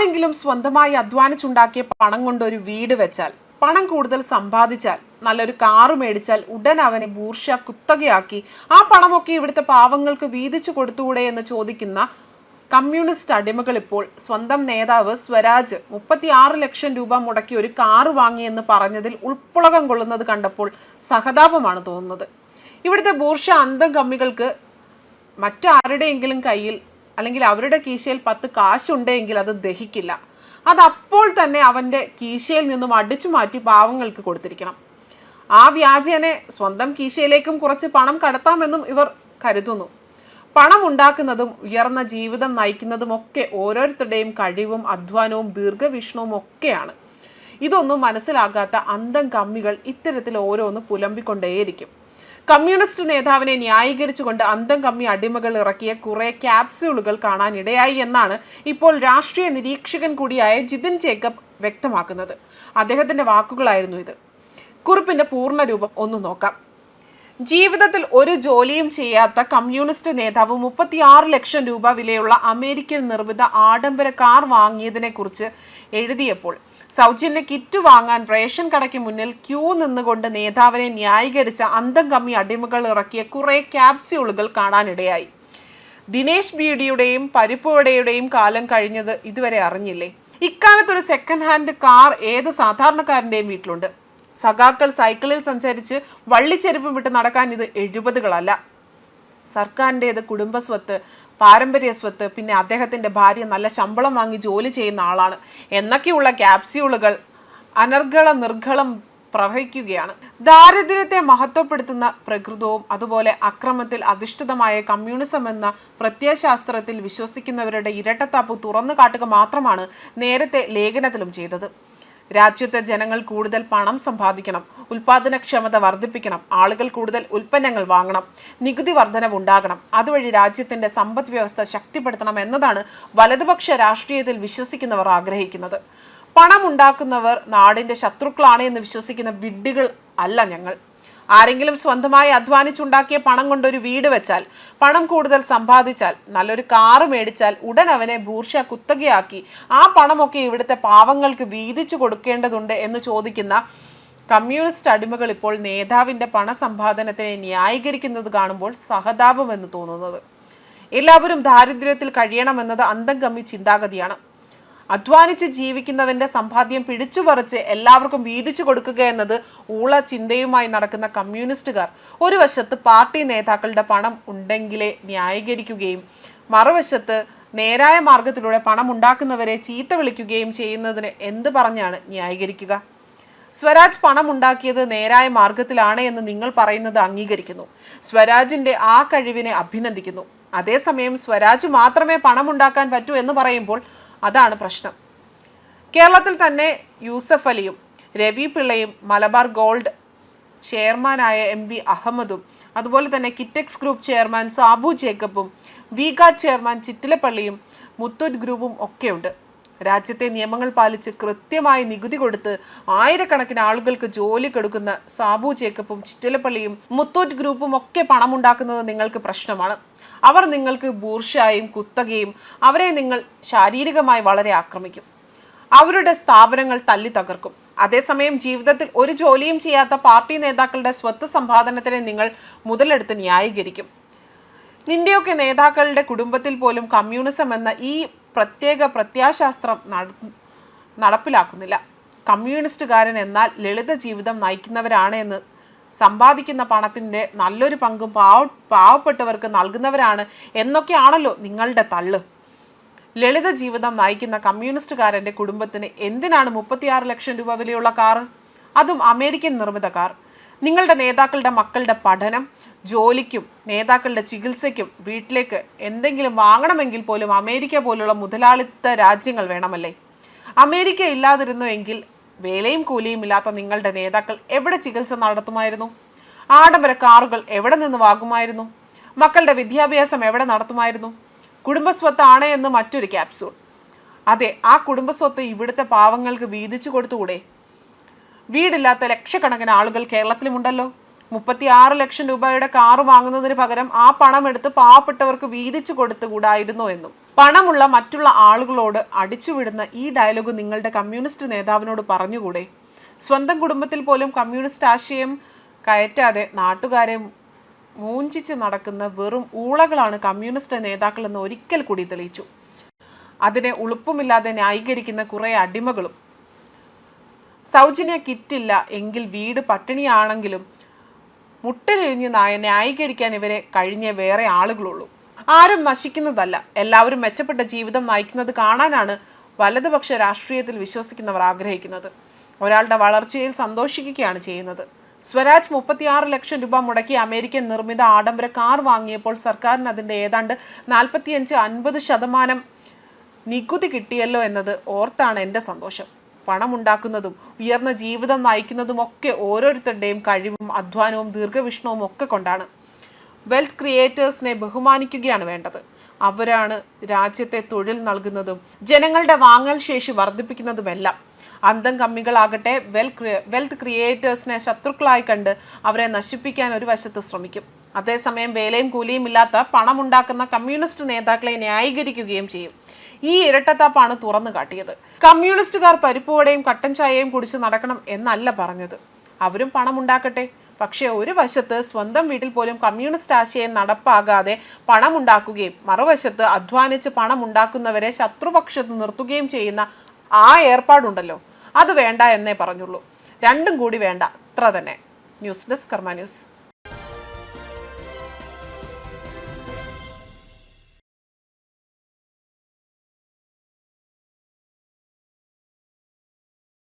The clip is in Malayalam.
ആരെങ്കിലും സ്വന്തമായി അധ്വാനിച്ചുണ്ടാക്കിയ പണം കൊണ്ട് ഒരു വീട് വെച്ചാൽ പണം കൂടുതൽ സമ്പാദിച്ചാൽ നല്ലൊരു കാറ് മേടിച്ചാൽ ഉടൻ അവനെ ബൂർഷ കുത്തകയാക്കി ആ പണമൊക്കെ ഇവിടുത്തെ പാവങ്ങൾക്ക് വീതിച്ചു കൊടുത്തുകൂടെ എന്ന് ചോദിക്കുന്ന കമ്മ്യൂണിസ്റ്റ് അടിമകൾ ഇപ്പോൾ സ്വന്തം നേതാവ് സ്വരാജ് മുപ്പത്തിയാറ് ലക്ഷം രൂപ മുടക്കി ഒരു കാറ് വാങ്ങിയെന്ന് പറഞ്ഞതിൽ ഉൾപ്പുളകം കൊള്ളുന്നത് കണ്ടപ്പോൾ സഹതാപമാണ് തോന്നുന്നത്. ഇവിടുത്തെ ബൂർഷ അന്തം കമ്മികൾക്ക് മറ്റാരുടെയെങ്കിലും കയ്യിൽ അല്ലെങ്കിൽ അവരുടെ കീശയിൽ പത്ത് കാശുണ്ടെങ്കിൽ അത് ദഹിക്കില്ല. അത് അപ്പോൾ തന്നെ അവന്റെ കീശയിൽ നിന്നും അടിച്ചു മാറ്റി പാവങ്ങൾക്ക് കൊടുത്തിരിക്കണം. ആ വ്യാജേനെ സ്വന്തം കീശയിലേക്കും കുറച്ച് പണം കടത്താമെന്നും ഇവർ കരുതുന്നു. പണം ഉണ്ടാക്കുന്നതും ഉയർന്ന ജീവിതം നയിക്കുന്നതും ഒക്കെ ഓരോരുത്തരുടെയും കഴിവും അധ്വാനവും ദീർഘവീക്ഷണവും ഒക്കെയാണ്. ഇതൊന്നും മനസ്സിലാകാത്ത അന്തം കമ്മികൾ ഇത്തരത്തിൽ ഓരോന്ന് പുലമ്പിക്കൊണ്ടേയിരിക്കും. കമ്മ്യൂണിസ്റ്റ് നേതാവിനെ ന്യായീകരിച്ചുകൊണ്ട് അന്തം കമ്മി അടിമകൾ ഇറക്കിയ കുറെ ക്യാപ്സ്യൂളുകൾ കാണാനിടയായി എന്നാണ് ഇപ്പോൾ രാഷ്ട്രീയ നിരീക്ഷകൻ കൂടിയായ ജിതിൻ ജേക്കബ് വ്യക്തമാക്കുന്നത്. അദ്ദേഹത്തിന്റെ വാക്കുകളായിരുന്നു ഇത്. കുറിപ്പിന്റെ പൂർണ രൂപം ഒന്ന് നോക്കാം. ജീവിതത്തിൽ ഒരു ജോലിയും ചെയ്യാത്ത കമ്മ്യൂണിസ്റ്റ് നേതാവ് മുപ്പത്തിയാറ് ലക്ഷം രൂപ വിലയുള്ള അമേരിക്കൻ നിർമ്മിത ആഡംബര കാർ വാങ്ങിയതിനെ കുറിച്ച് എഴുതിയപ്പോൾ സൗജന്യ കിറ്റ് വാങ്ങാൻ റേഷൻ കടയ്ക്ക് മുന്നിൽ ക്യൂ നിന്നുകൊണ്ട് നേതാവിനെ ന്യായീകരിച്ച അന്തം കമ്മി അടിമകൾ ഇറക്കിയ കുറെ ക്യാപ്സ്യൂളുകൾ കാണാനിടയായി. ദിനേശ് ബീഡിയുടെയും പരിപ്പുവടയുടെയും കാലം കഴിഞ്ഞത് ഇതുവരെ അറിഞ്ഞില്ലേ? ഇക്കാലത്തൊരു സെക്കൻഡ് ഹാൻഡ് കാർ ഏത് സാധാരണക്കാരന്റെയും വീട്ടിലുണ്ട്? സഖാക്കൾ സൈക്കിളിൽ സഞ്ചരിച്ച് വള്ളിച്ചെരുപ്പും വിട്ട് നടക്കാൻ ഇത് എഴുപതുകളല്ല. സർക്കാരിന്റേത് കുടുംബസ്വത്ത് പാരമ്പര്യ സ്വത്ത് പിന്നെ അദ്ദേഹത്തിന്റെ ഭാര്യ നല്ല ശമ്പളം വാങ്ങി ജോലി ചെയ്യുന്ന ആളാണ്. എന്നൊക്കെയുള്ള ക്യാപ്സ്യൂളുകൾ അനർഗള നിർഗളം പ്രവഹിക്കുകയാണ്. ദാരിദ്ര്യത്തെ മഹത്വപ്പെടുത്തുന്ന പ്രകൃതവും അതുപോലെ അക്രമത്തിൽ അധിഷ്ഠിതമായ കമ്മ്യൂണിസം എന്ന പ്രത്യയശാസ്ത്രത്തിൽ വിശ്വസിക്കുന്നവരുടെ ഇരട്ടത്താപ്പ് തുറന്നു കാട്ടുക മാത്രമാണ് നേരത്തെ ലേഖനത്തിലും ചെയ്തത്. രാജ്യത്തെ ജനങ്ങൾ കൂടുതൽ പണം സമ്പാദിക്കണം ഉൽപാദനക്ഷമത വർദ്ധിപ്പിക്കണം ആളുകൾ കൂടുതൽ ഉൽപ്പന്നങ്ങൾ വാങ്ങണം നികുതി വർധനവ് ഉണ്ടാകണം. അതുവഴി രാജ്യത്തിന്റെ സമ്പദ് വ്യവസ്ഥ ശക്തിപ്പെടുത്തണം എന്നതാണ് വലതുപക്ഷ രാഷ്ട്രീയത്തിൽ വിശ്വസിക്കുന്നവർ ആഗ്രഹിക്കുന്നത്. പണം ഉണ്ടാക്കുന്നവർ നാടിന്റെ ശത്രുക്കളാണ് എന്ന് വിശ്വസിക്കുന്ന വിഡ്ഢികൾ അല്ല ഞങ്ങൾ. ആരെങ്കിലും സ്വന്തമായി അധ്വാനിച്ചുണ്ടാക്കിയ പണം കൊണ്ടൊരു വീട് വെച്ചാൽ പണം കൂടുതൽ സമ്പാദിച്ചാൽ നല്ലൊരു കാറ് മേടിച്ചാൽ ഉടൻ അവനെ ബൂർഷ കുത്തകയാക്കി ആ പണമൊക്കെ ഇവിടുത്തെ പാവങ്ങൾക്ക് വീതിച്ചു കൊടുക്കേണ്ടതുണ്ട് എന്ന് ചോദിക്കുന്ന കമ്മ്യൂണിസ്റ്റ് അടിമകൾ ഇപ്പോൾ നേതാവിന്റെ പണസമ്പാദനത്തിനെ ന്യായീകരിക്കുന്നത് കാണുമ്പോൾ സഹതാപമെന്ന് തോന്നുന്നത്. എല്ലാവരും ദാരിദ്ര്യത്തിൽ കഴിയണമെന്നത് അന്തം കമ്മി ചിന്താഗതിയാണ്. അധ്വാനിച്ച് ജീവിക്കുന്നതിന്റെ സമ്പാദ്യം പിടിച്ചു പറിച്ച് എല്ലാവർക്കും വീതിച്ചു കൊടുക്കുക എന്നത് ഊള ചിന്തയുമായി നടക്കുന്ന കമ്മ്യൂണിസ്റ്റുകാർ. ഒരു വശത്ത് പാർട്ടി നേതാക്കളുടെ പണം ഉണ്ടെങ്കിലേ ന്യായീകരിക്കുകയും മറുവശത്ത് നേരായ മാർഗത്തിലൂടെ പണം ഉണ്ടാക്കുന്നവരെ ചീത്ത വിളിക്കുകയും ചെയ്യുന്നതിന് എന്ത് പറഞ്ഞാണ് ന്യായീകരിക്കുക? സ്വരാജ് പണം ഉണ്ടാക്കിയത് നേരായ മാർഗത്തിലാണ് എന്ന് നിങ്ങൾ പറയുന്നത് അംഗീകരിക്കുന്നു. സ്വരാജിന്റെ ആ കഴിവിനെ അഭിനന്ദിക്കുന്നു. അതേസമയം സ്വരാജ് മാത്രമേ പണം ഉണ്ടാക്കാൻ പറ്റൂ എന്ന് പറയുമ്പോൾ അതാണ് പ്രശ്നം. കേരളത്തിൽ തന്നെ യൂസഫ് അലിയും രവി പിള്ളയും മലബാർ ഗോൾഡ് ചെയർമാനായ എം ബി അഹമ്മദും അതുപോലെ തന്നെ കിറ്റക്സ് ഗ്രൂപ്പ് ചെയർമാൻ സാബു ജേക്കബും വി ഗാർഡ് ചെയർമാൻ ചിറ്റിലപ്പള്ളിയും മുത്തൂറ്റ് ഗ്രൂപ്പും ഒക്കെയുണ്ട്. രാജ്യത്തെ നിയമങ്ങൾ പാലിച്ച് കൃത്യമായി നികുതി കൊടുത്ത് ആയിരക്കണക്കിന് ആളുകൾക്ക് ജോലി കൊടുക്കുന്ന സാബു ജേക്കബും ചിറ്റലപ്പള്ളിയും മുത്തൂറ്റ് ഗ്രൂപ്പും ഒക്കെ പണമുണ്ടാക്കുന്നത് നിങ്ങൾക്ക് പ്രശ്നമാണ്. അവർ നിങ്ങൾക്ക് ബൂർഷായും കുത്തകയും അവരെ നിങ്ങൾ ശാരീരികമായി വളരെ ആക്രമിക്കും. അവരുടെ സ്ഥാപനങ്ങൾ തല്ലി തകർക്കും. അതേസമയം ജീവിതത്തിൽ ഒരു ജോലിയും ചെയ്യാത്ത പാർട്ടി നേതാക്കളുടെ സ്വത്ത് സമ്പാദനത്തിനെ നിങ്ങൾ മുതലെടുത്ത് ന്യായീകരിക്കും. നിന്റെയൊക്കെ നേതാക്കളുടെ കുടുംബത്തിൽ പോലും കമ്മ്യൂണിസം എന്ന ഈ പ്രത്യേക പ്രത്യാശാസ്ത്രം നട- നടപ്പിലാക്കുന്നില്ല. കമ്മ്യൂണിസ്റ്റുകാരൻ എന്നാൽ ലളിത ജീവിതം നയിക്കുന്നവരാണ് എന്ന് സമ്പാദിക്കുന്ന പണത്തിന്റെ നല്ലൊരു പങ്കും പാവ പാവപ്പെട്ടവർക്ക് നൽകുന്നവരാണ് എന്നൊക്കെയാണല്ലോ നിങ്ങളുടെ തള്ള്. ലളിത ജീവിതം നയിക്കുന്ന കമ്മ്യൂണിസ്റ്റുകാരന്റെ കുടുംബത്തിന് എന്തിനാണ് മുപ്പത്തിയാറ് ലക്ഷം രൂപ വിലയുള്ള കാറ്? അതും അമേരിക്കൻ നിർമ്മിത കാർ. നിങ്ങളുടെ നേതാക്കളുടെ മക്കളുടെ പഠനം ജോലിക്കും നേതാക്കളുടെ ചികിത്സയ്ക്കും വീട്ടിലേക്ക് എന്തെങ്കിലും വാങ്ങണമെങ്കിൽ പോലും അമേരിക്ക പോലുള്ള മുതലാളിത്ത രാജ്യങ്ങൾ വേണമല്ലേ? അമേരിക്ക ഇല്ലാതിരുന്നു എങ്കിൽ വേലയും കൂലിയും ഇല്ലാത്ത നിങ്ങളുടെ നേതാക്കൾ എവിടെ ചികിത്സ നടത്തുമായിരുന്നു? ആഡംബര കാറുകൾ എവിടെ നിന്ന് വാങ്ങുമായിരുന്നു? മക്കളുടെ വിദ്യാഭ്യാസം എവിടെ നടത്തുമായിരുന്നു? കുടുംബസ്വത്താണ് എന്ന് മറ്റൊരു ക്യാപ്സൂൾ അതെ ആ കുടുംബസ്വത്ത് ഇവിടുത്തെ പാവങ്ങൾക്ക് വീതിച്ചു കൊടുത്തുകൂടെ? വീടില്ലാത്ത ലക്ഷക്കണക്കിന് ആളുകൾ കേരളത്തിലുമുണ്ടല്ലോ. മുപ്പത്തി ആറ് ലക്ഷം രൂപയുടെ കാറ് വാങ്ങുന്നതിന് പകരം ആ പണം എടുത്ത് പാവപ്പെട്ടവർക്ക് വീതിച്ചു കൊടുത്തുകൂടായിരുന്നു എന്നും. പണമുള്ള മറ്റുള്ള ആളുകളോട് അടിച്ചുവിടുന്ന ഈ ഡയലോഗ് നിങ്ങളുടെ കമ്മ്യൂണിസ്റ്റ് നേതാവിനോട് പറഞ്ഞുകൂടെ? സ്വന്തം കുടുംബത്തിൽ പോലും കമ്മ്യൂണിസ്റ്റ് ആശയം കയറ്റാതെ നാട്ടുകാരെ മൂഞ്ചിച്ച് നടക്കുന്ന വെറും ഊളകളാണ് കമ്മ്യൂണിസ്റ്റ് നേതാക്കളെന്ന് ഒരിക്കൽ കൂടി തെളിയിച്ചു. അതിനെ ഉളുപ്പുമില്ലാതെ ന്യായീകരിക്കുന്ന കുറേ അടിമകളും. സൗജന്യ കിറ്റില്ല എങ്കിൽ വീട് പട്ടിണിയാണെങ്കിലും മുട്ടിലിഴിഞ്ഞ് നായ ന്യായീകരിക്കാൻ ഇവരെ കഴിഞ്ഞ വേറെ ആളുകളുള്ളൂ. ആരും നശിക്കുന്നതല്ല. എല്ലാവരും മെച്ചപ്പെട്ട ജീവിതം നയിക്കുന്നത് കാണാനാണ് വലതുപക്ഷ രാഷ്ട്രീയത്തിൽ വിശ്വസിക്കുന്നവർ ആഗ്രഹിക്കുന്നത്. ഒരാളുടെ വളർച്ചയിൽ സന്തോഷിക്കുകയാണ് ചെയ്യുന്നത്. സ്വരാജ് മുപ്പത്തിയാറ് ലക്ഷം രൂപ മുടക്കി അമേരിക്കൻ നിർമ്മിത ആഡംബര കാർ വാങ്ങിയപ്പോൾ സർക്കാരിന് അതിന്റെ ഏതാണ്ട് നാൽപ്പത്തിയഞ്ച് അൻപത് ശതമാനം നികുതി കിട്ടിയല്ലോ എന്നത് ഓർത്താണ് എന്റെ സന്തോഷം. പണമുണ്ടാക്കുന്നതും ഉയർന്ന ജീവിതം നയിക്കുന്നതും ഒക്കെ ഓരോരുത്തരുടെയും കഴിവും അധ്വാനവും ദീർഘവിഷ്ണവും ഒക്കെ കൊണ്ടാണ്. വെൽത്ത് ക്രിയേറ്റേഴ്സിനെ ബഹുമാനിക്കുകയാണ് വേണ്ടത്. അവരാണ് രാജ്യത്തെ തൊഴിൽ നൽകുന്നതും ജനങ്ങളുടെ വാങ്ങൽ ശേഷി വർദ്ധിപ്പിക്കുന്നതുമെല്ലാം. അന്തം കമ്മികളാകട്ടെ വെൽ വെൽത്ത് ക്രിയേറ്റേഴ്സിനെ ശത്രുക്കളായി കണ്ട് അവരെ നശിപ്പിക്കാൻ ഒരു വശത്ത് ശ്രമിക്കും. അതേസമയം വേലയും കൂലിയും ഇല്ലാത്ത പണമുണ്ടാക്കുന്ന കമ്മ്യൂണിസ്റ്റ് നേതാക്കളെ ന്യായീകരിക്കുകയും ചെയ്യും. ഈ ഇരട്ടത്താപ്പാണ് തുറന്നു കാട്ടിയത്. കമ്മ്യൂണിസ്റ്റുകാർ പരിപ്പുവടയും കട്ടൻ ചായയും കുടിച്ച് നടക്കണം എന്നല്ല പറഞ്ഞത്. അവരും പണം ഉണ്ടാക്കട്ടെ പക്ഷേ ഒരു വശത്ത് സ്വന്തം വീട്ടിൽ പോലും കമ്മ്യൂണിസ്റ്റ് ആശയം നടപ്പാകാതെ പണമുണ്ടാക്കുകയും മറുവശത്ത് അധ്വാനിച്ച് പണമുണ്ടാക്കുന്നവരെ ശത്രുപക്ഷത്ത് നിർത്തുകയും ചെയ്യുന്ന ആ ഏർപ്പാടുണ്ടല്ലോ. അത് വേണ്ട എന്നേ പറഞ്ഞുള്ളൂ. രണ്ടും കൂടി വേണ്ട. അത്ര തന്നെ. News desk Karma news.